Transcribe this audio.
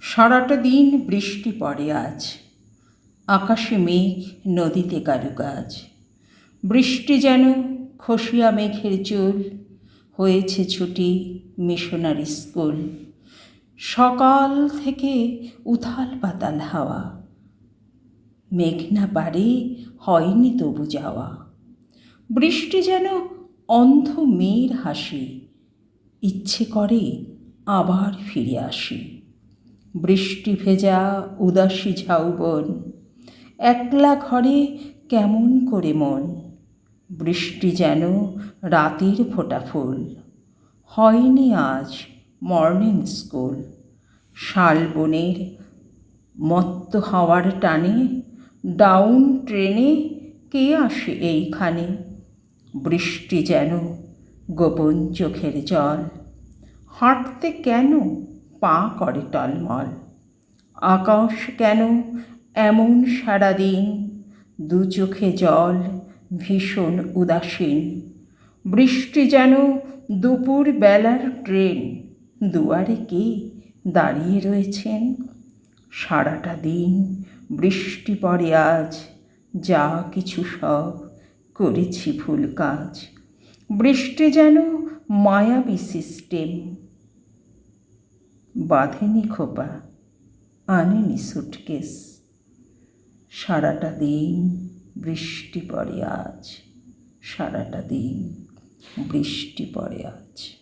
সারাটা দিন বৃষ্টি পড়ে আজ। আকাশে মেঘ, নদীতে কারুকাজ। বৃষ্টি যেন খসিয়া মেঘের চুল। হয়েছে ছুটি মিশনারি স্কুল। সকাল থেকে উথাল পাতাল হাওয়া। মেঘনা পারে, হয়নি তবু যাওয়া। বৃষ্টি যেন অন্ধ মেয়ের হাসি। ইচ্ছে করে আবার ফিরে আসি। বৃষ্টি ভেজা উদাসী ঝাউবন। একলা ঘরে কেমন করে মন? বৃষ্টি যেন রাতের ফোঁটা ফুল। হয়নি আজ মর্নিং স্কুল শালবনের মত্ত হাওয়ার টানে ডাউন ট্রেনে কে আসে এইখানে? বৃষ্টি যেন গোপন চোখের জল। হাঁটতে কেন পা করে টলমল। আকাশ কেন এমন সারাদিন? দু চোখে জল, ভীষণ উদাসীন। বৃষ্টি যেন দুপুর বেলার ট্রেন। দুয়ারে কে দাঁড়িয়ে রয়েছেন? সারাটা দিন বৃষ্টি পড়ে আজ। যা কিছু সব করেছি ভুল কাজ। বৃষ্টি যেন মায়াবী সিস্টেম। বাঁধেনি খোপা আনেনি সুটকেস সারাটা দিন বৃষ্টি পড়ে আজ সারাটা দিন বৃষ্টি পড়ে আজ।